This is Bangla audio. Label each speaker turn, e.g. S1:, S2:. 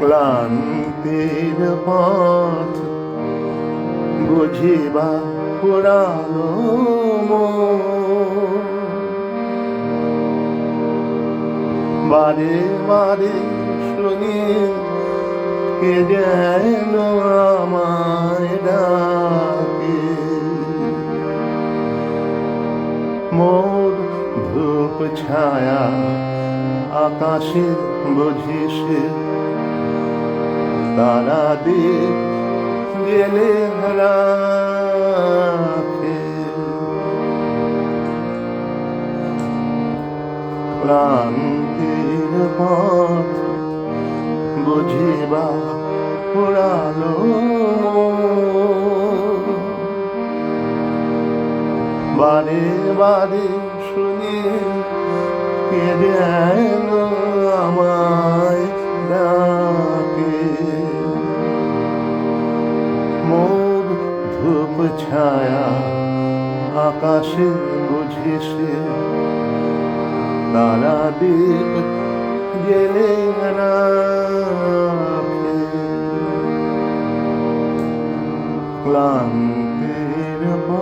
S1: ক্লান্তির পথ বুঝিবা পুরানো। বারে বারে শুনি কে যেন আমায় ডাকে মোর ধূপ ছায়া আকাশে বুঝিস তারা দিয়ে গেলে রাখে ক্লান্তির পথ বুঝিবা পুরালো বারে বারে শুনি কে যেন ধূপ ছায়া আকাশে বুঝিসে তারা দ্বীপ গেলে ক্লান্তির পর